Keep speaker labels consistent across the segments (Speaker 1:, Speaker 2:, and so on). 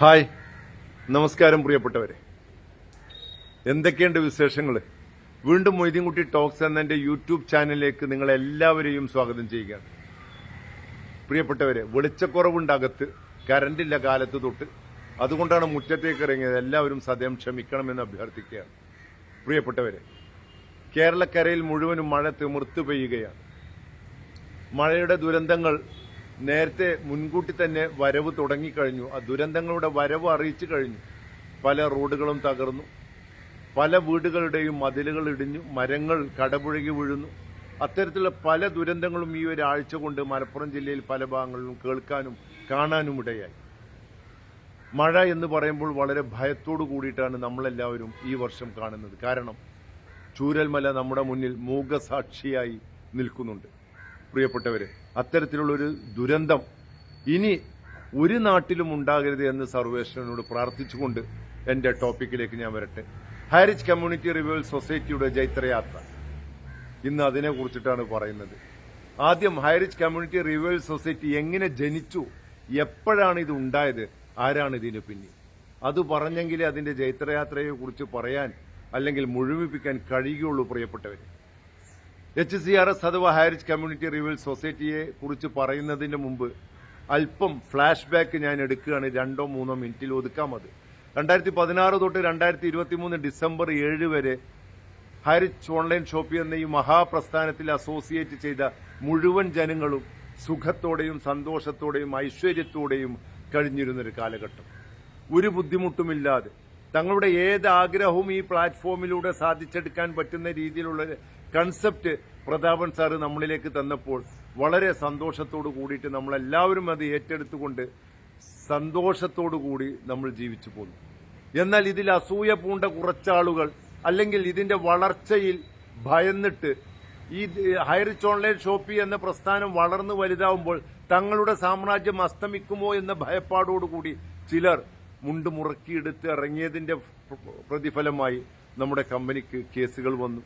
Speaker 1: Hi. നമസ്കാരം പ്രിയപ്പെട്ടവരെ. എന്തൊക്കെയുണ്ട് വിശേഷങ്ങൾ വീണ്ടും മൊയ്തീൻകുട്ടി ടോക്സ് എന്ന എന്റെ യൂട്യൂബ് ചാനലിലേക്ക് നിങ്ങളെല്ലാവരെയും സ്വാഗതം ചെയ്യുകയാണ്. പ്രിയപ്പെട്ടവരെ വെളിച്ചക്കുറവുണ്ട് അകത്ത് കരണ്ടില്ല കാലത്ത് തൊട്ട് അതുകൊണ്ടാണ് മുറ്റത്തേക്ക് ഇറങ്ങിയത്. എല്ലാവരും സദയം ക്ഷമിക്കണമെന്ന് അഭ്യർത്ഥിക്കുകയാണ്. പ്രിയപ്പെട്ടവരെ കേരളക്കരയിൽ മുഴുവനും മഴ തിമിർത്ത് പെയ്യുകയാണ്. മഴയുടെ ദുരന്തങ്ങൾ നേരത്തെ മുൻകൂട്ടി തന്നെ വരവ് തുടങ്ങിക്കഴിഞ്ഞു. ആ ദുരന്തങ്ങളുടെ വരവ് അറിയിച്ചു കഴിഞ്ഞു. പല റോഡുകളും തകർന്നു. പല വീടുകളുടെയും മതിലുകൾ ഇടിഞ്ഞു. മരങ്ങൾ കടപുഴകി വീഴുന്നു. അത്തരത്തിലുള്ള പല ദുരന്തങ്ങളും ഈ ഒരാഴ്ച കൊണ്ട് മലപ്പുറം ജില്ലയിൽ പല ഭാഗങ്ങളിലും കേൾക്കാനും കാണാനും ഇടയായി മഴ എന്ന് പറയുമ്പോൾ വളരെ ഭയത്തോടു കൂടിയിട്ടാണ് നമ്മളെല്ലാവരും ഈ വർഷം കാണുന്നത്. കാരണം ചൂരൽമല നമ്മുടെ മുന്നിൽ മൂകസാക്ഷിയായി നിൽക്കുന്നുണ്ട്. പ്രിയപ്പെട്ടവരെ അത്തരത്തിലുള്ളൊരു ദുരന്തം ഇനി ഒരു നാട്ടിലും ഉണ്ടാകരുത് എന്ന് സർവേശ്വരനോട് പ്രാർത്ഥിച്ചുകൊണ്ട് എന്റെ ടോപ്പിക്കിലേക്ക് ഞാൻ വരട്ടെ. ഹാരിജ് കമ്മ്യൂണിറ്റി റിവ്യൂവൽ സൊസൈറ്റിയുടെ ജൈത്രയാത്ര. ഇന്ന് അതിനെ കുറിച്ചിട്ടാണ് പറയുന്നത്. ആദ്യം ഹൈറിച്ച് കമ്മ്യൂണിറ്റി റിവ്യൂവൽ സൊസൈറ്റി എങ്ങനെ ജനിച്ചു എപ്പോഴാണ് ഇത് ഉണ്ടായത് ആരാണ് ഇതിന് പിന്നിൽ? അത് പറഞ്ഞെങ്കിലേ അതിന്റെ ജൈത്രയാത്രയെ കുറിച്ച് പറയാൻ അല്ലെങ്കിൽ മുഴുമിപ്പിക്കാൻ കഴിയുകയുള്ളൂ പ്രിയപ്പെട്ടവരെ. എച്ച് സി ആർ എസ് അഥവാ ഹയർ കമ്മ്യൂണിറ്റി റിവൽ സൊസൈറ്റിയെ കുറിച്ച് പറയുന്നതിന് മുമ്പ് അല്പം ഫ്ലാഷ് ബാക്ക് ഞാൻ എടുക്കുകയാണ് രണ്ടോ മൂന്നോ മിനിറ്റിൽ ഒതുക്കാം അത്. രണ്ടായിരത്തി പതിനാറ് തൊട്ട് രണ്ടായിരത്തി ഇരുപത്തി മൂന്ന് ഡിസംബർ ഏഴ് വരെ ഹരിച്ച് ഓൺലൈൻ ഷോപ്പ് എന്ന ഈ മഹാപ്രസ്ഥാനത്തിൽ അസോസിയേറ്റ് ചെയ്ത മുഴുവൻ ജനങ്ങളും സുഖത്തോടെയും സന്തോഷത്തോടെയും ഐശ്വര്യത്തോടെയും കഴിഞ്ഞിരുന്നൊരു കാലഘട്ടം. ഒരു ബുദ്ധിമുട്ടുമില്ലാതെ തങ്ങളുടെ ഏത് ആഗ്രഹവും ഈ പ്ലാറ്റ്ഫോമിലൂടെ സാധിച്ചെടുക്കാൻ പറ്റുന്ന രീതിയിലുള്ള കൺസെപ്റ്റ് പ്രതാപൻ സാറ് നമ്മളിലേക്ക് തന്നപ്പോൾ വളരെ സന്തോഷത്തോടു കൂടിയിട്ട് നമ്മളെല്ലാവരും അത് ഏറ്റെടുത്തുകൊണ്ട് സന്തോഷത്തോടു കൂടി നമ്മൾ ജീവിച്ചു പോന്നു. എന്നാൽ ഇതിൽ അസൂയ പൂണ്ട കുറച്ചാളുകൾ അല്ലെങ്കിൽ ഇതിന്റെ വളർച്ചയിൽ ഭയന്നിട്ട് ഈ ഹൈറിച്ച് ഓൺലൈൻ ഷോപ്പി എന്ന പ്രസ്ഥാനം വളർന്നു വലുതാവുമ്പോൾ തങ്ങളുടെ സാമ്രാജ്യം അസ്തമിക്കുമോ എന്ന ഭയപ്പാടോടുകൂടി ചിലർ മുണ്ട് മുറക്കിയെടുത്ത് ഇറങ്ങിയതിന്റെ പ്രതിഫലമായി നമ്മുടെ കമ്പനിക്ക് കേസുകൾ വന്നു.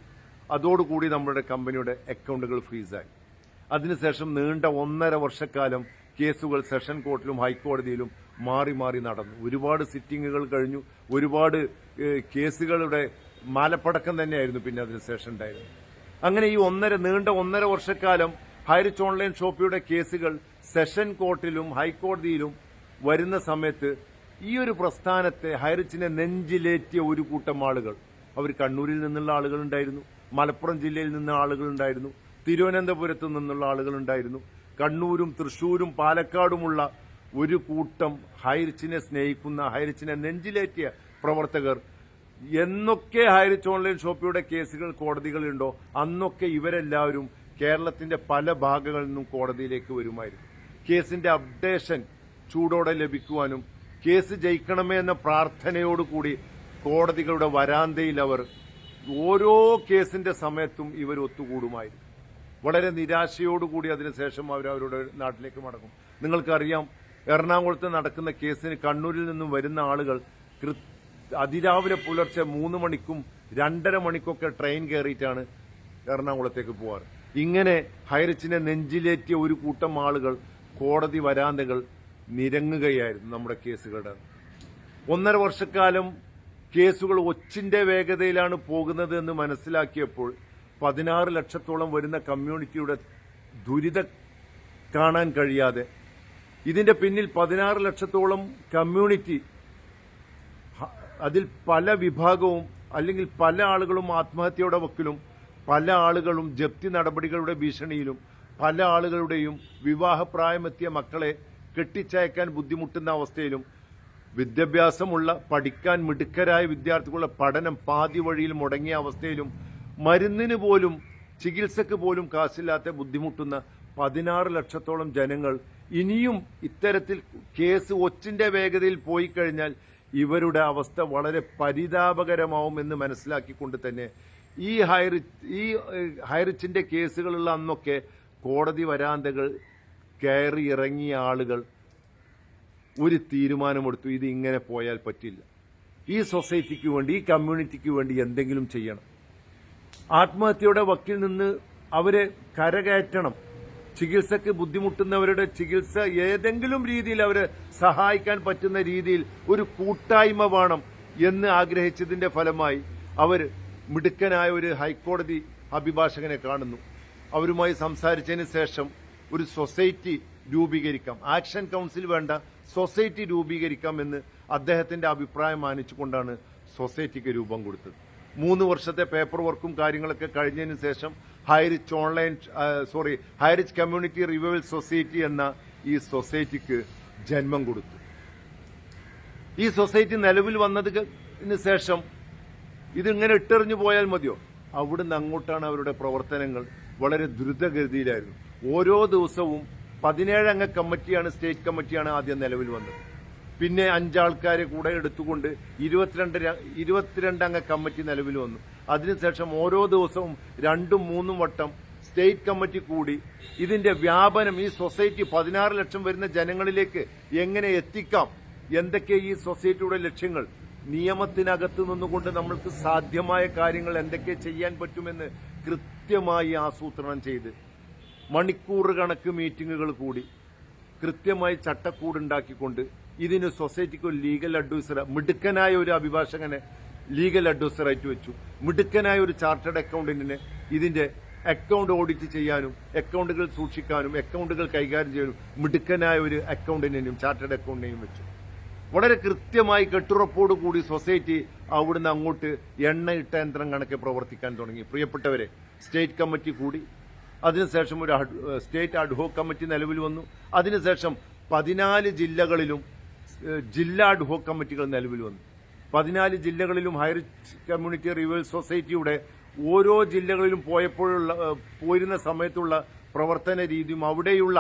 Speaker 1: അതോടുകൂടി നമ്മുടെ കമ്പനിയുടെ അക്കൗണ്ടുകൾ ഫ്രീസായി. അതിനുശേഷം നീണ്ട ഒന്നര വർഷക്കാലം കേസുകൾ സെഷൻ കോർട്ടിലും ഹൈക്കോടതിയിലും മാറി മാറി നടന്നു. ഒരുപാട് സിറ്റിങ്ങുകൾ കഴിഞ്ഞു. ഒരുപാട് കേസുകളുടെ മാലപ്പടക്കം തന്നെയായിരുന്നു പിന്നെ അതിന് ശേഷം ഉണ്ടായിരുന്നത് അങ്ങനെ ഈ ഒന്നര നീണ്ട ഒന്നര വർഷക്കാലം ഹൈറിച്ച് ഓൺലൈൻ ഷോപ്പിയുടെ കേസുകൾ സെഷൻ കോർട്ടിലും ഹൈക്കോടതിയിലും വരുന്ന സമയത്ത് ഈ ഒരു പ്രസ്ഥാനത്തെ ഹൈറിച്ചിനെ നെഞ്ചിലേറ്റിയ ഒരു കൂട്ടം ആളുകൾ. അവർ കണ്ണൂരിൽ നിന്നുള്ള ആളുകളുണ്ടായിരുന്നു മലപ്പുറം ജില്ലയിൽ നിന്ന് ആളുകളുണ്ടായിരുന്നു. തിരുവനന്തപുരത്ത് നിന്നുള്ള ആളുകളുണ്ടായിരുന്നു. കണ്ണൂരും തൃശൂരും പാലക്കാടുമുള്ള ഒരു കൂട്ടം ഹൈറിച്ചിനെ സ്നേഹിക്കുന്ന ഹൈറിച്ചിനെ നെഞ്ചിലേറ്റിയ പ്രവർത്തകർ. എന്നൊക്കെ ഹൈറിച്ച് ഓൺലൈൻ ഷോപ്പിയുടെ കേസുകൾ കോടതികളുണ്ടോ? അന്നൊക്കെ ഇവരെല്ലാവരും കേരളത്തിന്റെ പല ഭാഗങ്ങളിൽ നിന്നും കോടതിയിലേക്ക് വരുമായിരുന്നു. കേസിന്റെ അപ്ഡേഷൻ ചൂടോടെ ലഭിക്കുവാനും കേസ് ജയിക്കണമേ എന്ന പ്രാർത്ഥനയോടുകൂടി കോടതികളുടെ വരാന്തയിൽ അവർ ഓരോ കേസിന്റെ സമയത്തും ഇവർ ഒത്തുകൂടുമായിരുന്നു വളരെ നിരാശയോടുകൂടി അതിനുശേഷം അവർ അവരുടെ നാട്ടിലേക്ക് മടങ്ങും. നിങ്ങൾക്കറിയാം എറണാകുളത്ത് നടക്കുന്ന കേസിന് കണ്ണൂരിൽ നിന്നും വരുന്ന ആളുകൾ അതിരാവിലെ പുലർച്ചെ മൂന്ന് മണിക്കും രണ്ടര മണിക്കൊക്കെ ട്രെയിൻ കയറിയിട്ടാണ് എറണാകുളത്തേക്ക് പോവാറ്. ഇങ്ങനെ ഹൈറിച്ചിനെ നെഞ്ചിലേറ്റിയ ഒരു കൂട്ടം ആളുകൾ കോടതി വരാന്തകൾ നിരങ്ങുകയായിരുന്നു നമ്മുടെ കേസുകളുടെ. ഒന്നര വർഷക്കാലം കേസുകൾ ഒച്ചിന്റെ വേഗതയിലാണ് പോകുന്നത് എന്ന് മനസ്സിലാക്കിയപ്പോൾ പതിനാറ് ലക്ഷത്തോളം വരുന്ന കമ്മ്യൂണിറ്റിയുടെ ദുരിത കാണാൻ കഴിയാതെ ഇതിന്റെ പിന്നിൽ പതിനാറ് ലക്ഷത്തോളം കമ്മ്യൂണിറ്റി അതിൽ പല വിഭാഗവും അല്ലെങ്കിൽ പല ആളുകളും ആത്മഹത്യയുടെ വക്കിലും പല ആളുകളും ജപ്തി നടപടികളുടെ ഭീഷണിയിലും പല ആളുകളുടെയും വിവാഹപ്രായമെത്തിയ മക്കളെ കെട്ടിച്ചയക്കാൻ ബുദ്ധിമുട്ടുന്ന അവസ്ഥയിലും വിദ്യാഭ്യാസമുള്ള പഠിക്കാൻ മിടുക്കരായ വിദ്യാർത്ഥികളുടെ പഠനം പാതി വഴിയിൽ മുടങ്ങിയ അവസ്ഥയിലും മരുന്നിന് പോലും ചികിത്സക്ക് പോലും കാശില്ലാത്ത ബുദ്ധിമുട്ടുന്ന പതിനാറ് ലക്ഷത്തോളം ജനങ്ങൾ ഇനിയും ഇത്തരത്തിൽ കേസ് ഒച്ചിന്റെ വേഗതയിൽ പോയി കഴിഞ്ഞാൽ ഇവരുടെ അവസ്ഥ വളരെ പരിതാപകരമാവും എന്ന് മനസ്സിലാക്കിക്കൊണ്ട് തന്നെ ഈ ഹൈറി ഈ ഹൈറിച്ചിന്റെ കേസുകളുള്ള അന്നൊക്കെ കോടതി വരാന്തകൾ കയറി ഇറങ്ങിയ ആളുകൾ ഒരു തീരുമാനമെടുത്തു ഇത് ഇങ്ങനെ പോയാൽ പറ്റില്ല. ഈ സൊസൈറ്റിക്ക് വേണ്ടി ഈ കമ്മ്യൂണിറ്റിക്ക് വേണ്ടി എന്തെങ്കിലും ചെയ്യണം. ആത്മഹത്യയുടെ വക്കിൽ നിന്ന് അവരെ കരകയറ്റണം. ചികിത്സക്ക് ബുദ്ധിമുട്ടുന്നവരുടെ ചികിത്സ ഏതെങ്കിലും രീതിയിൽ അവരെ സഹായിക്കാൻ പറ്റുന്ന രീതിയിൽ ഒരു കൂട്ടായ്മ വേണം എന്ന് ആഗ്രഹിച്ചതിന്റെ ഫലമായി അവർ മിടുക്കനായ ഒരു ഹൈക്കോടതി അഭിഭാഷകനെ കാണുന്നു. അവരുമായി സംസാരിച്ചതിന് ശേഷം ഒരു സൊസൈറ്റി രൂപീകരിക്കാം. ആക്ഷൻ കൗൺസിൽ വേണ്ട സൊസൈറ്റി രൂപീകരിക്കാം എന്ന് അദ്ദേഹത്തിന്റെ അഭിപ്രായം മാനിച്ചുകൊണ്ടാണ് സൊസൈറ്റിക്ക് രൂപം കൊടുത്തത്. മൂന്ന് വർഷത്തെ പേപ്പർ വർക്കും കാര്യങ്ങളൊക്കെ കഴിഞ്ഞതിന് ശേഷം Highrich online sorry Highrich community revival society എന്ന ഈ സൊസൈറ്റിക്ക് ജന്മം കൊടുത്തു. ഈ സൊസൈറ്റി നിലവിൽ വന്നതിന് ശേഷം ഇതിങ്ങനെ ഇട്ടെറിഞ്ഞു പോയാൽ മതിയോ? അവിടുന്ന് അങ്ങോട്ടാണ് അവരുടെ പ്രവർത്തനങ്ങൾ വളരെ ദ്രുതഗതിയിലായിരുന്നു. ഓരോ ദിവസവും പതിനേഴംഗ കമ്മിറ്റിയാണ് സ്റ്റേറ്റ് കമ്മിറ്റിയാണ് ആദ്യം നിലവിൽ വന്നത്. പിന്നെ അഞ്ചാൾക്കാരെ കൂടെ എടുത്തുകൊണ്ട് ഇരുപത്തിരണ്ട് ഇരുപത്തിരണ്ടംഗ കമ്മിറ്റി നിലവിൽ വന്നു. അതിനുശേഷം ഓരോ ദിവസവും രണ്ടും മൂന്നും വട്ടം സ്റ്റേറ്റ് കമ്മിറ്റി കൂടി ഇതിന്റെ വ്യാപനം ഈ സൊസൈറ്റി പതിനാറ് ലക്ഷം വരുന്ന ജനങ്ങളിലേക്ക് എങ്ങനെ എത്തിക്കാം? എന്തൊക്കെ ഈ സൊസൈറ്റിയുടെ ലക്ഷ്യങ്ങൾ? നിയമത്തിനകത്ത് നിന്നുകൊണ്ട് നമ്മൾക്ക് സാധ്യമായ കാര്യങ്ങൾ എന്തൊക്കെ ചെയ്യാൻ പറ്റുമെന്ന് കൃത്യമായി ആസൂത്രണം ചെയ്ത് മണിക്കൂർ കണക്ക് മീറ്റിങ്ങുകൾ കൂടി കൃത്യമായി ചട്ടക്കൂടുണ്ടാക്കിക്കൊണ്ട് ഇതിന് സൊസൈറ്റിക്ക് ഒരു ലീഗൽ അഡ്വൈസർ മിടുക്കനായ ഒരു അഭിഭാഷകനെ ലീഗൽ അഡ്വൈസറായിട്ട് വെച്ചു. മിടുക്കനായ ഒരു ചാർട്ടേഡ് അക്കൗണ്ടന്റിനെ ഇതിന്റെ അക്കൗണ്ട് ഓഡിറ്റ് ചെയ്യാനും അക്കൗണ്ടുകൾ സൂക്ഷിക്കാനും അക്കൗണ്ടുകൾ കൈകാര്യം ചെയ്യാനും മിടുക്കനായ ഒരു അക്കൗണ്ടന്റിനെയും ചാർട്ടേഡ് അക്കൗണ്ടിനെയും വെച്ചു. വളരെ കൃത്യമായി കെട്ടുറപ്പോട് കൂടി സൊസൈറ്റി അവിടുന്ന് അങ്ങോട്ട് എണ്ണയിട്ട യന്ത്രം കണക്കെ പ്രവർത്തിക്കാൻ തുടങ്ങി. പ്രിയപ്പെട്ടവരെ സ്റ്റേറ്റ് കമ്മിറ്റി കൂടി അതിനുശേഷം ഒരു സ്റ്റേറ്റ് അഡ്ഹോക്ക് കമ്മിറ്റി നിലവിൽ വന്നു. അതിനുശേഷം പതിനാല് ജില്ലകളിലും ജില്ലാ അഡ്ഹോക്ക് കമ്മിറ്റികൾ നിലവിൽ വന്നു. പതിനാല് ജില്ലകളിലും ഹയർ കമ്മ്യൂണിറ്റി റിവേഴ്സ് സൊസൈറ്റിയുടെ ഓരോ ജില്ലകളിലും പോയപ്പോഴുള്ള പോയിരുന്ന സമയത്തുള്ള പ്രവർത്തന രീതിയും അവിടെയുള്ള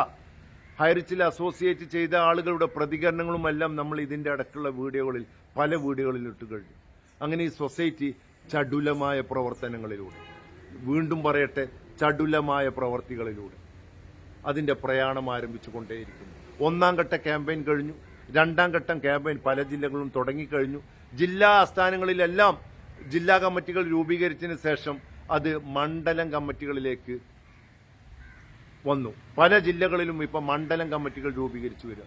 Speaker 1: ഹയർച്ചിൽ അസോസിയേറ്റ് ചെയ്ത ആളുകളുടെ പ്രതികരണങ്ങളും എല്ലാം നമ്മൾ ഇതിന്റെ അടക്കമുള്ള വീഡിയോകളിൽ പല വീഡിയോകളിൽ ഇട്ട് കഴിഞ്ഞു. അങ്ങനെ ഈ സൊസൈറ്റി ചടുലമായ പ്രവർത്തനങ്ങളിലൂടെ. വീണ്ടും പറയട്ടെ ചടുലമായ പ്രവർത്തികളിലൂടെ അതിന്റെ പ്രയാണം ആരംഭിച്ചു കൊണ്ടേയിരിക്കുന്നു ഒന്നാം ഘട്ട ക്യാമ്പയിൻ കഴിഞ്ഞു. രണ്ടാം ഘട്ടം ക്യാമ്പയിൻ പല ജില്ലകളും തുടങ്ങിക്കഴിഞ്ഞു. ജില്ലാ ആസ്ഥാനങ്ങളിലെല്ലാം ജില്ലാ കമ്മിറ്റികൾ രൂപീകരിച്ചതിന് ശേഷം അത് മണ്ഡലം കമ്മിറ്റികളിലേക്ക് വന്നു. പല ജില്ലകളിലും ഇപ്പം മണ്ഡലം കമ്മിറ്റികൾ രൂപീകരിച്ചു വരിക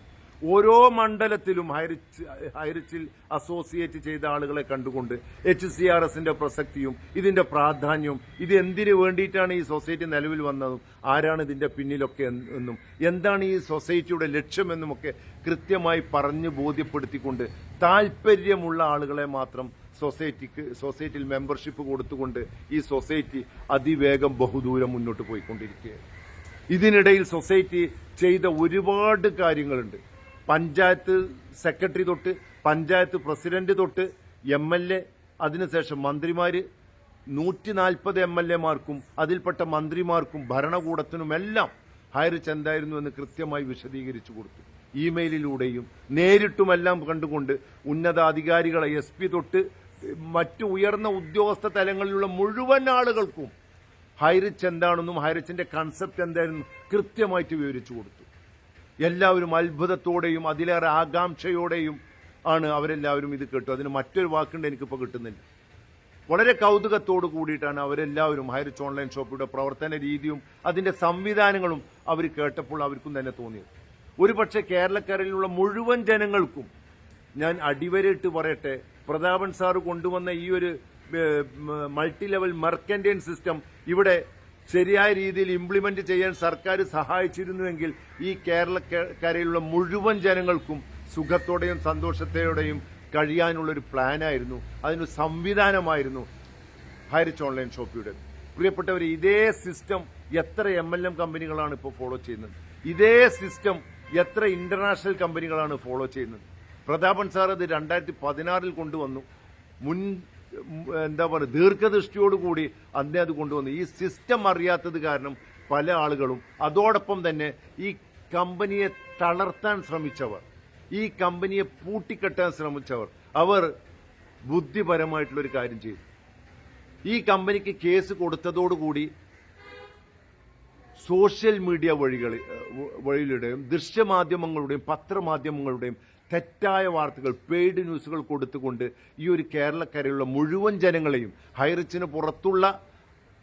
Speaker 1: ഓരോ മണ്ഡലത്തിലും ഹൈറിച്ച് ഹൈറിച്ചിൽ അസോസിയേറ്റ് ചെയ്ത ആളുകളെ കണ്ടുകൊണ്ട് എച്ച് സി ആർ എസിന്റെ പ്രസക്തിയും ഇതിന്റെ പ്രാധാന്യവും ഇത് എന്തിനു വേണ്ടിയിട്ടാണ് ഈ സൊസൈറ്റി നിലവിൽ വന്നതും ആരാണ് ഇതിന്റെ പിന്നിലൊക്കെ എന്നും എന്താണ് ഈ സൊസൈറ്റിയുടെ ലക്ഷ്യമെന്നുമൊക്കെ കൃത്യമായി പറഞ്ഞു ബോധ്യപ്പെടുത്തിക്കൊണ്ട് താല്പര്യമുള്ള ആളുകളെ മാത്രം സൊസൈറ്റിക്ക് സൊസൈറ്റിയിൽ മെമ്പർഷിപ്പ് കൊടുത്തുകൊണ്ട് ഈ സൊസൈറ്റി അതിവേഗം ബഹുദൂരം മുന്നോട്ട് പോയിക്കൊണ്ടിരിക്കുകയാണ്. ഇതിനിടയിൽ സൊസൈറ്റി ചെയ്ത ഒരുപാട് കാര്യങ്ങളുണ്ട്. പഞ്ചായത്ത് സെക്രട്ടറി തൊട്ട് പഞ്ചായത്ത് പ്രസിഡന്റ് തൊട്ട് എം എൽ എ അതിനുശേഷം മന്ത്രിമാർ നൂറ്റി നാൽപ്പത് എം എൽ എമാർക്കും അതിൽപ്പെട്ട മന്ത്രിമാർക്കും ഭരണകൂടത്തിനുമെല്ലാം ഹൈറിച്ച് എന്തായിരുന്നു എന്ന് കൃത്യമായി വിശദീകരിച്ചു കൊടുത്തു. ഇമെയിലിലൂടെയും നേരിട്ടുമെല്ലാം കണ്ടുകൊണ്ട് ഉന്നതാധികാരികളെ എസ് പി തൊട്ട് മറ്റു ഉയർന്ന ഉദ്യോഗസ്ഥ തലങ്ങളിലുള്ള മുഴുവൻ ആളുകൾക്കും ഹൈറിച്ച് എന്താണെന്നും ഹൈറിച്ചിന്റെ കൺസെപ്റ്റ് എന്തായിരുന്നു കൃത്യമായിട്ട് വിവരിച്ചു കൊടുത്തു. എല്ലാവരും അത്ഭുതത്തോടെയും അതിലേറെ ആകാംക്ഷയോടെയും ആണ് അവരെല്ലാവരും ഇത് കേട്ടു അതിന് മറ്റൊരു വാക്കുണ്ട് എനിക്കിപ്പോൾ കിട്ടുന്നില്ല. വളരെ കൗതുകത്തോട് കൂടിയിട്ടാണ് അവരെല്ലാവരും ഹൈറിച്ച് ഓൺലൈൻ ഷോപ്പിയുടെ പ്രവർത്തന രീതിയും അതിന്റെ സംവിധാനങ്ങളും അവർ കേട്ടപ്പോൾ അവർക്കും തന്നെ തോന്നിയത്. ഒരുപക്ഷെ കേരളക്കരയിലുള്ള മുഴുവൻ ജനങ്ങൾക്കും ഞാൻ അടിവരയിട്ട് പറയട്ടെ പ്രതാപൻ സാറ് കൊണ്ടുവന്ന ഈ ഒരു മൾട്ടി ലെവൽ മെർക്കന്റൈൻ സിസ്റ്റം ഇവിടെ ശരിയായ രീതിയിൽ ഇംപ്ലിമെന്റ് ചെയ്യാൻ സർക്കാർ സഹായിച്ചിരുന്നുവെങ്കിൽ ഈ കേരളക്കരയിലുള്ള മുഴുവൻ ജനങ്ങൾക്കും സുഖത്തോടെയും സന്തോഷത്തോടെയും കഴിയാനുള്ള ഒരു പ്ലാനായിരുന്നു അതിനൊരു സംവിധാനമായിരുന്നു ഹൈറിച്ച് ഓൺലൈൻ ഷോപ്പിയുടെ. പ്രിയപ്പെട്ടവർ ഇതേ സിസ്റ്റം എത്ര എം എൽ എം കമ്പനികളാണ് ഇപ്പോൾ ഫോളോ ചെയ്യുന്നത്? ഇതേ സിസ്റ്റം എത്ര ഇന്റർനാഷണൽ കമ്പനികളാണ് ഫോളോ ചെയ്യുന്നത്? പ്രതാപൻ സാർ അത് രണ്ടായിരത്തി പതിനാറിൽ കൊണ്ടുവന്നു. മുൻ എന്താ പറയുക ദീർഘദൃഷ്ടിയോടുകൂടി അന്നേ അത് കൊണ്ടുവന്നു. ഈ സിസ്റ്റം അറിയാത്തത് കാരണം പല ആളുകളും അതോടൊപ്പം തന്നെ ഈ കമ്പനിയെ തളർത്താൻ ശ്രമിച്ചവർ ഈ കമ്പനിയെ പൂട്ടിക്കെട്ടാൻ ശ്രമിച്ചവർ അവർ ബുദ്ധിപരമായിട്ടുള്ളൊരു കാര്യം ചെയ്തു. ഈ കമ്പനിക്ക് കേസ് കൊടുത്തതോടുകൂടി സോഷ്യൽ മീഡിയ വഴികളിൽ വഴിയിലൂടെയും ദൃശ്യമാധ്യമങ്ങളുടെയും പത്രമാധ്യമങ്ങളുടെയും തെറ്റായ വാർത്തകൾ പെയ്ഡ് ന്യൂസുകൾ കൊടുത്തുകൊണ്ട് ഈ ഒരു കേരളക്കരയിലുള്ള മുഴുവൻ ജനങ്ങളെയും ഹൈറിച്ചിന് പുറത്തുള്ള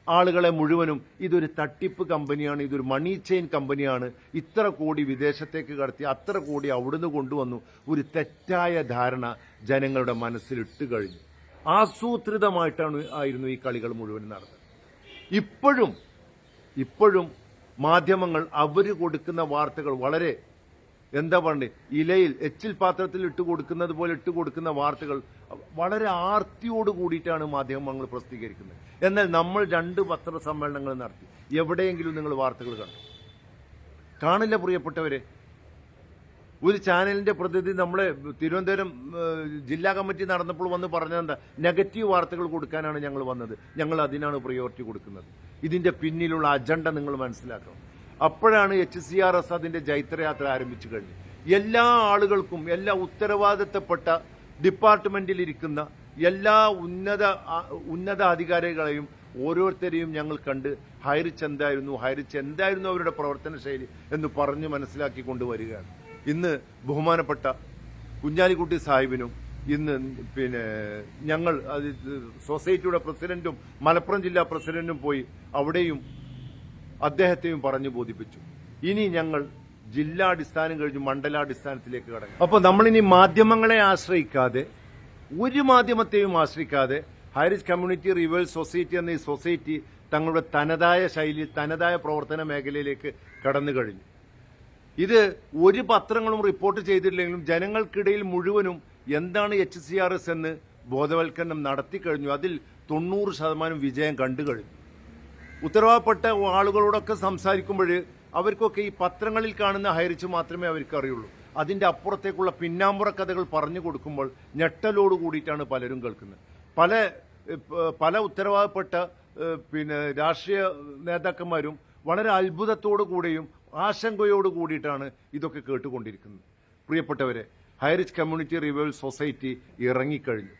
Speaker 1: ആളുകളെ മുഴുവനും ഇതൊരു തട്ടിപ്പ് കമ്പനിയാണ് ഇതൊരു മണി ചെയിൻ കമ്പനിയാണ്. ഇത്ര കോടി വിദേശത്തേക്ക് കടത്തി അത്ര കോടി അവിടുന്ന് കൊണ്ടുവന്നു. ഒരു തെറ്റായ ധാരണ ജനങ്ങളുടെ മനസ്സിലിട്ട് കഴിഞ്ഞു. ആസൂത്രിതമായിട്ടാണ് ആയിരുന്നു ഈ കളികൾ മുഴുവൻ നടന്നത്. ഇപ്പോഴും ഇപ്പോഴും മാധ്യമങ്ങൾ അവർ കൊടുക്കുന്ന വാർത്തകൾ വളരെ എന്താ പറയണ്ടേ? ഇലയിൽ എച്ചിൽ പാത്രത്തിൽ ഇട്ട് കൊടുക്കുന്നത് പോലെ ഇട്ട് കൊടുക്കുന്ന വാർത്തകൾ വളരെ ആർത്തിയോട് കൂടിയിട്ടാണ് മാധ്യമങ്ങൾ പ്രസിദ്ധീകരിക്കുന്നത്. എന്നാൽ നമ്മൾ രണ്ട് പത്രസമ്മേളനങ്ങൾ നടത്തി. എവിടെയെങ്കിലും നിങ്ങൾ വാർത്തകൾ കണ്ടു? കാണില്ല പ്രിയപ്പെട്ടവരെ. ഒരു ചാനലിന്റെ പ്രതിനിധി നമ്മളെ തിരുവനന്തപുരം ജില്ലാ കമ്മിറ്റി നടന്നപ്പോൾ വന്ന് പറഞ്ഞതെന്താ? നെഗറ്റീവ് വാർത്തകൾ കൊടുക്കാനാണ് ഞങ്ങൾ വന്നത്. ഞങ്ങൾ അതിനാണ് പ്രയോറിറ്റി കൊടുക്കുന്നത്. ഇതിന്റെ പിന്നിലുള്ള അജണ്ട നിങ്ങൾ മനസ്സിലാക്കണം. അപ്പോഴാണ് എച്ച് സി ആർ എസ് അതിന്റെ ജൈത്രയാത്ര ആരംഭിച്ചു കഴിഞ്ഞു എല്ലാ ആളുകൾക്കും എല്ലാ ഉത്തരവാദിത്തപ്പെട്ട ഡിപ്പാർട്ട്മെന്റിൽ ഇരിക്കുന്ന എല്ലാ ഉന്നത ഉന്നത അധികാരികളെയും ഓരോരുത്തരെയും ഞങ്ങൾ കണ്ട് ഹൈറിച്ച് എന്തായിരുന്നു ഹൈറിച്ച് എന്തായിരുന്നു അവരുടെ പ്രവർത്തന ശൈലി എന്ന് പറഞ്ഞു മനസ്സിലാക്കി കൊണ്ടുവരികയാണ്. ഇന്ന് ബഹുമാനപ്പെട്ട കുഞ്ഞാലിക്കുട്ടി സാഹിബിനും ഇന്ന് പിന്നെ ഞങ്ങൾ സൊസൈറ്റിയുടെ പ്രസിഡന്റും മലപ്പുറം ജില്ലാ പ്രസിഡന്റും പോയി അവിടെയും അദ്ദേഹത്തെയും പറഞ്ഞു ബോധിപ്പിച്ചു. ഇനി ഞങ്ങൾ ജില്ലാടിസ്ഥാനം കഴിഞ്ഞ് മണ്ഡലാടിസ്ഥാനത്തിലേക്ക് കടക്കും അപ്പൊ നമ്മളിനി മാധ്യമങ്ങളെ ആശ്രയിക്കാതെ ഒരു മാധ്യമത്തെയും ആശ്രയിക്കാതെ ഹൈറിച്ച് കമ്മ്യൂണിറ്റി റിവേഴ്സ് സൊസൈറ്റി എന്ന ഈ സൊസൈറ്റി തങ്ങളുടെ തനതായ ശൈലി തനതായ പ്രവർത്തന മേഖലയിലേക്ക് കടന്നു കഴിഞ്ഞു. ഇത് ഒരു പത്രങ്ങളും റിപ്പോർട്ട് ചെയ്തിട്ടില്ലെങ്കിലും ജനങ്ങൾക്കിടയിൽ മുഴുവനും എന്താണ് എച്ച് സി ആർ എസ് എന്ന് ബോധവൽക്കരണം നടത്തി കഴിഞ്ഞു. അതിൽ തൊണ്ണൂറ് ശതമാനം വിജയം കണ്ടു കഴിഞ്ഞു. ഉത്തരവാദപ്പെട്ട ആളുകളോടൊക്കെ സംസാരിക്കുമ്പോൾ അവർക്കൊക്കെ ഈ പത്രങ്ങളിൽ കാണുന്ന ഹൈറിച്ച് മാത്രമേ അവർക്ക് അറിയുള്ളൂ അതിന്റെ അപ്പുറത്തേക്കുള്ള പിന്നാമ്പുറ കഥകൾ പറഞ്ഞു കൊടുക്കുമ്പോൾ ഞെട്ടലോട് കൂടിയിട്ടാണ് പലരും കേൾക്കുന്നത്. പല പല ഉത്തരവാദപ്പെട്ട പിന്നെ രാഷ്ട്രീയ നേതാക്കന്മാരും വളരെ അത്ഭുതത്തോടു കൂടിയും ആശങ്കയോട് കൂടിയിട്ടാണ് ഇതൊക്കെ കേട്ടുകൊണ്ടിരിക്കുന്നത്. പ്രിയപ്പെട്ടവരെ ഹൈറിച്ച് കമ്മ്യൂണിറ്റി റിവൈവൽ സൊസൈറ്റി ഇറങ്ങിക്കഴിഞ്ഞു.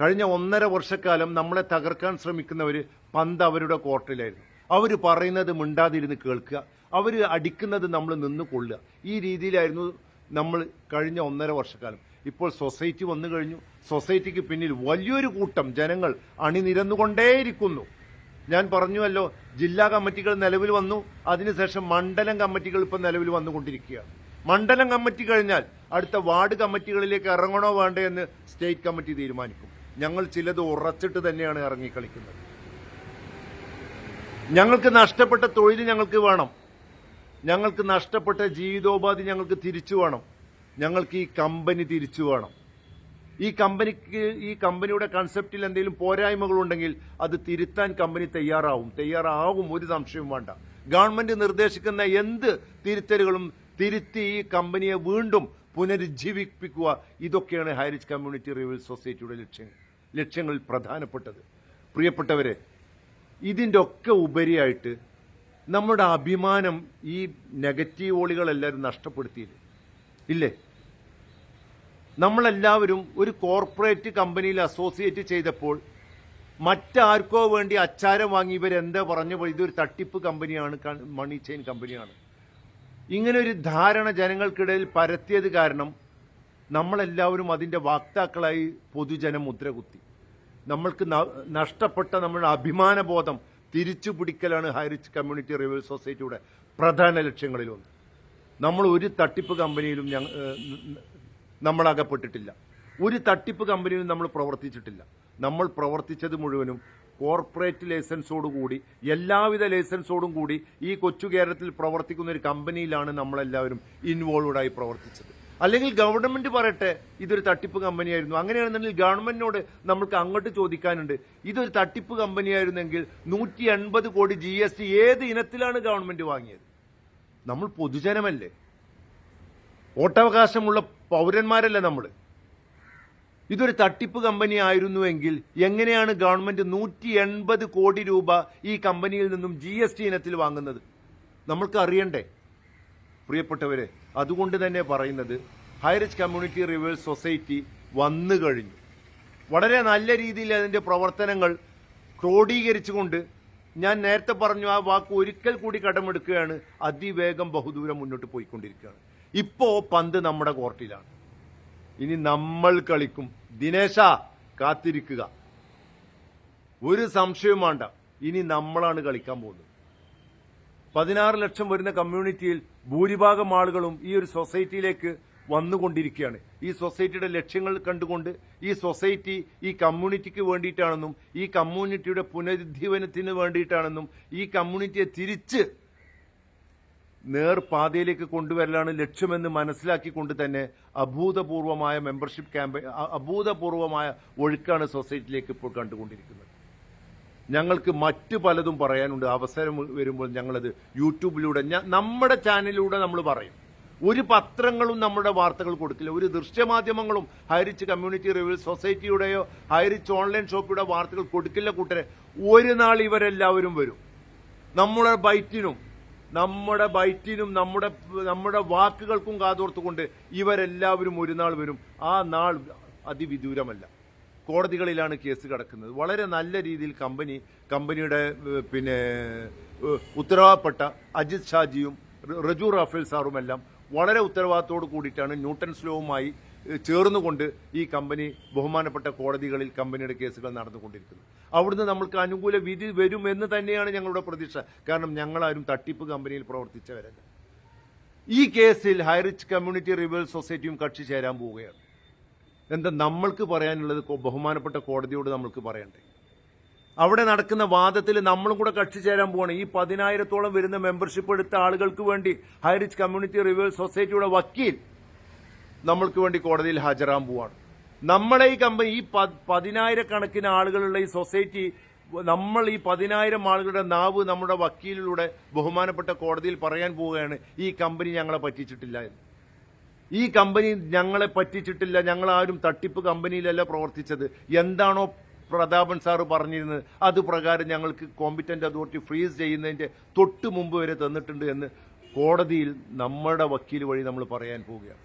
Speaker 1: കഴിഞ്ഞ ഒന്നര വർഷക്കാലം നമ്മളെ തകർക്കാൻ ശ്രമിക്കുന്നവർ പന്ത് അവരുടെ കോർട്ടിലായിരുന്നു. അവർ പറയുന്നത് മിണ്ടാതിരുന്ന് കേൾക്കുക. അവർ അടിക്കുന്നത് നമ്മൾ നിന്ന് കൊള്ളുക. ഈ രീതിയിലായിരുന്നു നമ്മൾ കഴിഞ്ഞ ഒന്നര വർഷക്കാലം. ഇപ്പോൾ സൊസൈറ്റി വന്നു കഴിഞ്ഞു. സൊസൈറ്റിക്ക് പിന്നിൽ വലിയൊരു കൂട്ടം ജനങ്ങൾ അണിനിരന്നുകൊണ്ടേയിരിക്കുന്നു. ഞാൻ പറഞ്ഞുവല്ലോ ജില്ലാ കമ്മിറ്റികൾ നിലവിൽ വന്നു. അതിനുശേഷം മണ്ഡലം കമ്മിറ്റികൾ ഇപ്പം നിലവിൽ വന്നുകൊണ്ടിരിക്കുകയാണ്. മണ്ഡലം കമ്മിറ്റി കഴിഞ്ഞാൽ അടുത്ത വാർഡ് കമ്മിറ്റികളിലേക്ക് ഇറങ്ങണോ വേണ്ടേ എന്ന് സ്റ്റേറ്റ് കമ്മിറ്റി തീരുമാനിക്കും. ഞങ്ങൾ ചിലത് ഉറച്ചിട്ട് തന്നെയാണ് ഇറങ്ങിക്കളിക്കുന്നത്. ഞങ്ങൾക്ക് നഷ്ടപ്പെട്ട തൊഴിൽ ഞങ്ങൾക്ക് വേണം. ഞങ്ങൾക്ക് നഷ്ടപ്പെട്ട ജീവിതോപാധി ഞങ്ങൾക്ക് തിരിച്ചു വേണം. ഞങ്ങൾക്ക് ഈ കമ്പനി തിരിച്ചു വേണം. ഈ കമ്പനിക്ക് ഈ കമ്പനിയുടെ കൺസെപ്റ്റിൽ എന്തെങ്കിലും പോരായ്മകളുണ്ടെങ്കിൽ അത് തിരുത്താൻ കമ്പനി തയ്യാറാവും. തയ്യാറാകും ഒരു സംശയവും വേണ്ട. ഗവൺമെന്റ് നിർദ്ദേശിക്കുന്ന എന്ത് തിരുത്തലുകളും തിരുത്തി ഈ കമ്പനിയെ വീണ്ടും പുനരുജ്ജീവിപ്പിക്കുക. ഇതൊക്കെയാണ് ഹൈറിച്ച് കമ്മ്യൂണിറ്റി റിവ്യൂ സൊസൈറ്റിയുടെ ലക്ഷ്യങ്ങൾ ലക്ഷ്യങ്ങളിൽ പ്രധാനപ്പെട്ടത്. പ്രിയപ്പെട്ടവരെ ഇതിന്റെ ഒക്കെ ഉപരിയായിട്ട് നമ്മുടെ അഭിമാനം ഈ നെഗറ്റീവ് ഓളികളെല്ലാവരും നഷ്ടപ്പെടുത്തിയില്ലേ? ഇല്ലേ? നമ്മളെല്ലാവരും ഒരു കോർപ്പറേറ്റ് കമ്പനിയിൽ അസോസിയേറ്റ് ചെയ്തപ്പോൾ മറ്റാർക്കോ വേണ്ടി അച്ചാരം വാങ്ങി ഇവരെന്താ പറഞ്ഞു ഇതൊരു തട്ടിപ്പ് കമ്പനിയാണ് മണി ചെയിൻ കമ്പനിയാണ്. ഇങ്ങനെ ഒരു ധാരണ ജനങ്ങൾക്കിടയിൽ പരത്തിയത് കാരണം നമ്മളെല്ലാവരും അതിന്റെ വാക്താക്കളായി പൊതുജനം മുദ്രകുത്തി നമ്മൾക്ക് നഷ്ടപ്പെട്ട നമ്മുടെ അഭിമാനബോധം തിരിച്ചു പിടിക്കലാണ് ഹൈറിച്ച് കമ്മ്യൂണിറ്റി റിവ്യൂ സൊസൈറ്റിയുടെ പ്രധാന ലക്ഷ്യങ്ങളിലൊന്ന് നമ്മൾ ഒരു തട്ടിപ്പ് കമ്പനിയിലും ഞങ്ങൾ നമ്മളകപ്പെട്ടിട്ടില്ല. ഒരു തട്ടിപ്പ് കമ്പനിയിലും നമ്മൾ പ്രവർത്തിച്ചിട്ടില്ല. നമ്മൾ പ്രവർത്തിച്ചത് മുഴുവനും കോർപ്പറേറ്റ് ലൈസൻസോടുകൂടി എല്ലാവിധ ലൈസൻസോടും കൂടി ഈ കൊച്ചു കേരളത്തിൽ പ്രവർത്തിക്കുന്ന ഒരു കമ്പനിയിലാണ് നമ്മളെല്ലാവരും ഇൻവോൾവ്ഡ് ആയി പ്രവർത്തിച്ചത്. അല്ലെങ്കിൽ ഗവൺമെന്റ് പറയട്ടെ ഇതൊരു തട്ടിപ്പ് കമ്പനിയായിരുന്നു. അങ്ങനെയാണെന്നുണ്ടെങ്കിൽ ഗവൺമെന്റിനോട് നമുക്ക് അങ്ങോട്ട് ചോദിക്കാനുണ്ട്. ഇതൊരു തട്ടിപ്പ് കമ്പനിയായിരുന്നെങ്കിൽ നൂറ്റി എൺപത് കോടി ജി എസ് ടി ഏത് ഇനത്തിലാണ് ഗവൺമെന്റ് വാങ്ങിയത്? നമ്മൾ പൊതുജനമല്ലേ? വോട്ടവകാശമുള്ള പൗരന്മാരല്ലേ നമ്മൾ? ഇതൊരു തട്ടിപ്പ് കമ്പനി ആയിരുന്നുവെങ്കിൽ എങ്ങനെയാണ് ഗവൺമെന്റ് നൂറ്റി എൺപത് കോടി രൂപ ഈ കമ്പനിയിൽ നിന്നും ജി എസ് ടി ഇനത്തിൽ വാങ്ങുന്നത്? നമ്മൾക്ക് അറിയണ്ടേ? പ്രിയപ്പെട്ടവരെ അതുകൊണ്ട് തന്നെ പറയുന്നത് ഹൈറിച്ച് കമ്മ്യൂണിറ്റി റിവേഴ്സ് സൊസൈറ്റി വന്നു കഴിഞ്ഞു. വളരെ നല്ല രീതിയിൽ അതിന്റെ പ്രവർത്തനങ്ങൾ ക്രോഡീകരിച്ചുകൊണ്ട് ഞാൻ നേരത്തെ പറഞ്ഞു ആ വാക്ക് ഒരിക്കൽ കൂടി കടമെടുക്കുകയാണ്. അതിവേഗം ബഹുദൂരം മുന്നോട്ട് പോയിക്കൊണ്ടിരിക്കുകയാണ്. ഇപ്പോൾ പന്ത് നമ്മുടെ കോർട്ടിലാണ്. ഇനി നമ്മൾ കളിക്കും. ദിനേശ കാത്തിരിക്കുക. ഒരു സംശയവും വേണ്ട. ഇനി നമ്മളാണ് കളിക്കാൻ പോകുന്നത്. പതിനാറ് ലക്ഷം വരുന്ന കമ്മ്യൂണിറ്റിയിൽ ഭൂരിഭാഗം ആളുകളും ഈ ഒരു സൊസൈറ്റിയിലേക്ക് വന്നുകൊണ്ടിരിക്കുകയാണ്. ഈ സൊസൈറ്റിയുടെ ലക്ഷ്യങ്ങൾ കണ്ടുകൊണ്ട് ഈ സൊസൈറ്റി ഈ കമ്മ്യൂണിറ്റിക്ക് വേണ്ടിയിട്ടാണെന്നും ഈ കമ്മ്യൂണിറ്റിയുടെ പുനരുജ്ജീവനത്തിന് വേണ്ടിയിട്ടാണെന്നും ഈ കമ്മ്യൂണിറ്റിയെ തിരിച്ച് നേർപാതയിലേക്ക് കൊണ്ടുവരലാണ് ലക്ഷ്യമെന്ന് മനസ്സിലാക്കിക്കൊണ്ട് തന്നെ അഭൂതപൂർവമായ മെമ്പർഷിപ്പ് ക്യാമ്പയിൻ അഭൂതപൂർവമായ ഒഴുക്കാണ് സൊസൈറ്റിയിലേക്ക് ഇപ്പോൾ കണ്ടുകൊണ്ടിരിക്കുന്നത്. ഞങ്ങൾക്ക് മറ്റ് പലതും പറയാനുണ്ട്. അവസരം വരുമ്പോൾ ഞങ്ങളത് യൂട്യൂബിലൂടെ നമ്മുടെ ചാനലിലൂടെ നമ്മൾ പറയും. ഒരു പത്രങ്ങളും നമ്മുടെ വാർത്തകൾ കൊടുക്കില്ല. ഒരു ദൃശ്യമാധ്യമങ്ങളും ഹൈറിച്ച് കമ്മ്യൂണിറ്റി റിവ്യൂ സൊസൈറ്റിയുടെയോ ഹൈറിച്ച് ഓൺലൈൻ ഷോപ്പിയുടെ വാർത്തകൾ കൊടുക്കില്ല കൂട്ടരെ. ഒരു നാൾ ഇവരെല്ലാവരും വരും. നമ്മുടെ ബൈറ്റിനും നമ്മുടെ ബൈറ്റിനും നമ്മുടെ നമ്മുടെ വാക്കുകൾക്കും കാതോർത്തുകൊണ്ട് ഇവരെല്ലാവരും ഒരു നാൾ വരും. ആ നാൾ അതിവിദൂരമല്ല. കോടതികളിലാണ് കേസ് കിടക്കുന്നത്. വളരെ നല്ല രീതിയിൽ കമ്പനി കമ്പനിയുടെ പിന്നെ ഉത്തരവാദപ്പെട്ട അജിത് ഷാജിയും റജു റാഫേൽ സാറുമെല്ലാം വളരെ ഉത്തരവാദിത്തോട് കൂടിയിട്ടാണ് ന്യൂട്ടൺ സ്ലോവുമായി ചേർന്നുകൊണ്ട് ഈ കമ്പനി ബഹുമാനപ്പെട്ട കോടതികളിൽ കമ്പനിയുടെ കേസുകൾ നടന്നുകൊണ്ടിരിക്കുന്നത്. അവിടുന്ന് നമ്മൾക്ക് അനുകൂല വിധി വരുമെന്ന് തന്നെയാണ് ഞങ്ങളുടെ പ്രതീക്ഷ. കാരണം ഞങ്ങളാരും തട്ടിപ്പ് കമ്പനിയിൽ പ്രവർത്തിച്ചവരല്ല. ഈ കേസിൽ ഹൈറിച്ച് കമ്മ്യൂണിറ്റി റിവൽ സൊസൈറ്റിയും കക്ഷി ചേരാൻ പോവുകയാണ്. എന്താ നമ്മൾക്ക് പറയാനുള്ളത് ബഹുമാനപ്പെട്ട കോടതിയോട് നമ്മൾക്ക് പറയണ്ടേ? അവിടെ നടക്കുന്ന വാദത്തിൽ നമ്മളും കൂടെ കക്ഷി ചേരാൻ പോവാണ്. ഈ പതിനായിരത്തോളം വരുന്ന മെമ്പർഷിപ്പ് എടുത്ത ആളുകൾക്ക് വേണ്ടി ഹൈറിച്ച് കമ്മ്യൂണിറ്റി റിവ്യൽ സൊസൈറ്റിയുടെ വക്കീൽ നമ്മൾക്ക് വേണ്ടി കോടതിയിൽ ഹാജരാൻ പോവാണ്. നമ്മളെ ഈ കമ്പനി ഈ പതിനായിരക്കണക്കിന് ആളുകളുള്ള ഈ സൊസൈറ്റി നമ്മൾ ഈ പതിനായിരം ആളുകളുടെ നാവ് നമ്മുടെ വക്കീലിലൂടെ ബഹുമാനപ്പെട്ട കോടതിയിൽ പറയാൻ പോവുകയാണ്. ഈ കമ്പനി ഞങ്ങളെ പറ്റിച്ചിട്ടില്ല എന്ന്. ഈ കമ്പനി ഞങ്ങളെ പറ്റിച്ചിട്ടില്ല ഞങ്ങൾ ആരും തട്ടിപ്പ് കമ്പനിയിലല്ല പ്രവർത്തിച്ചത്. എന്താണോ പ്രതാപൻ സാറ് പറഞ്ഞിരുന്നത് അത് പ്രകാരം ഞങ്ങൾക്ക് കോമ്പിറ്റന്റ് അതോറിറ്റി ഫ്രീസ് ചെയ്യുന്നതിന്റെ തൊട്ട് മുമ്പ് വരെ തന്നിട്ടുണ്ട് എന്ന് കോടതിയിൽ നമ്മുടെ വക്കീൽ വഴി നമ്മൾ പറയാൻ പോവുകയാണ്.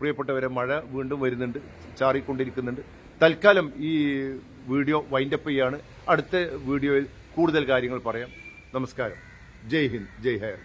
Speaker 1: പ്രിയപ്പെട്ടവരെ മഴ വീണ്ടും വരുന്നുണ്ട് ചാറിക്കൊണ്ടിരിക്കുന്നുണ്ട്. തൽക്കാലം ഈ വീഡിയോ വൈൻഡപ്പ് ചെയ്യാണ്. അടുത്ത വീഡിയോയിൽ കൂടുതൽ കാര്യങ്ങൾ പറയാം. നമസ്കാരം. ജയ് ഹിന്ദ് ജയ് ഹയർ